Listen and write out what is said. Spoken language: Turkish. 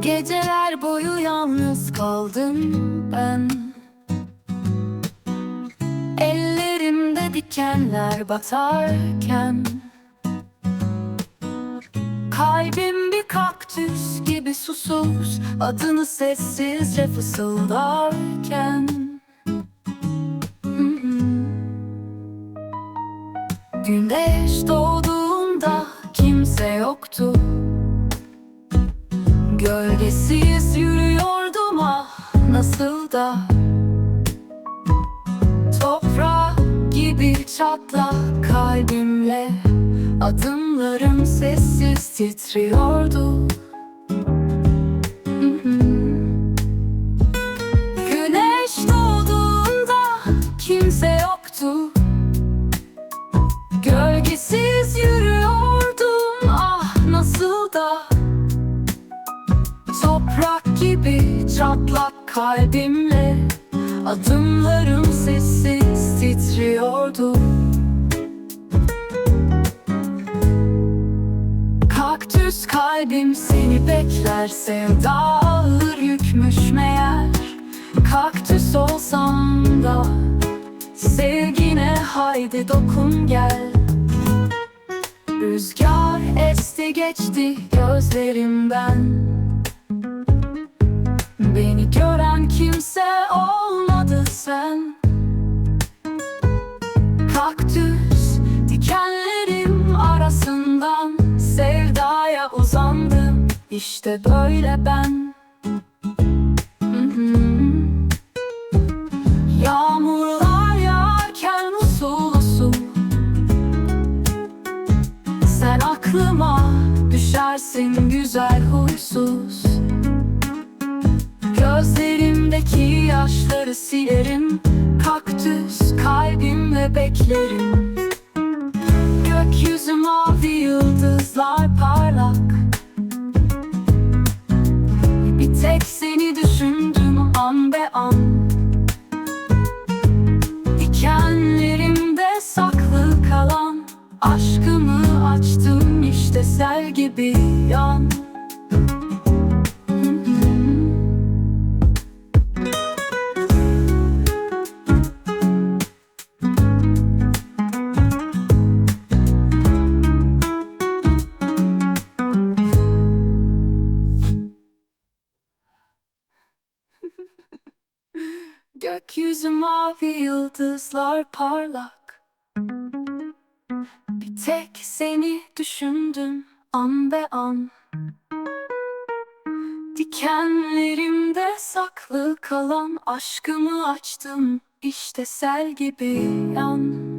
Geceler boyu yalnız kaldım ben Ellerimde dikenler batarken Kalbim bir kaktüs gibi susuz Adını sessizce fısıldarken. Güneş doğduğunda kimse yoktu Gölgesiz yürüyordum ah nasıl da. Toprak gibi çatlak kalbimle Adımlarım sessiz titriyordu. Güneş doğduğunda kimse yoktu. Gölgesiz yürüyordum gibi çatlak kalbimle Adımlarım sessiz titriyordu. Kaktüs kalbim seni bekler Sevda ağır yükmüş meğer. Kaktüs olsam da Sevgine haydi dokun gel. Rüzgar esti geçti gözlerimden Kaktüs dikenlerim arasından Sevdaya uzandım. İşte böyle ben. Yağmurlar yağarken usul usul. Sen aklıma düşersin güzel huysuz. Gözlerimdeki yaşları silerim Kaktüs kalbimle beklerim Gökyüzü mavi yıldızlar parlak. Bir tek seni düşündüm an be an. Dikenlerimde saklı kalan Aşkımı açtım işte sel gibi yan Gökyüzü mavi yıldızlar parlak. Bir tek seni düşündüm an be an. Dikenlerimde saklı kalan aşkımı açtım işte sel gibi yan